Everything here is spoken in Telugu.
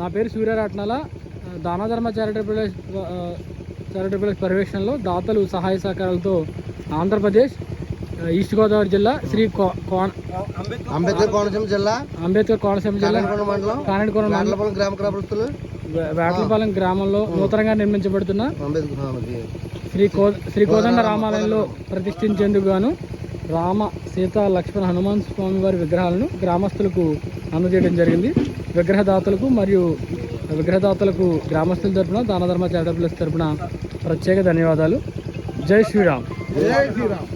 నా పేరు సూర్యరాట్నాల దానధర్మ చారిటబుల్ చారిటబుల్ పర్యవేక్షణలో దాతలు సహాయ సహకారాలతో ఆంధ్రప్రదేశ్ ఈస్ట్ గోదావరి జిల్లా శ్రీ అంబేద్కర్ కోనసీమ జిల్లా అంబేద్కర్ కోనసీమ జిల్లా కానడికోన మండలం గ్రామ వేటలపాలెం గ్రామంలో నూతనంగా నిర్మించబడుతున్న. శ్రీ కో శ్రీ కోదండ రామాలయంలో. ప్రతిష్ఠించేందుకు గాను రామ సీత లక్ష్మణ హనుమాన్ స్వామి వారి విగ్రహాలను గ్రామస్తులకు అందజేయడం జరిగింది. విగ్రహదాతలకు మరియు విగ్రహదాతలకు గ్రామస్తుల తరపున దానధర్మ చారిటబుల్స్ తరపున ప్రత్యేక ధన్యవాదాలు. జై శ్రీరామ్. జై శ్రీరామ్.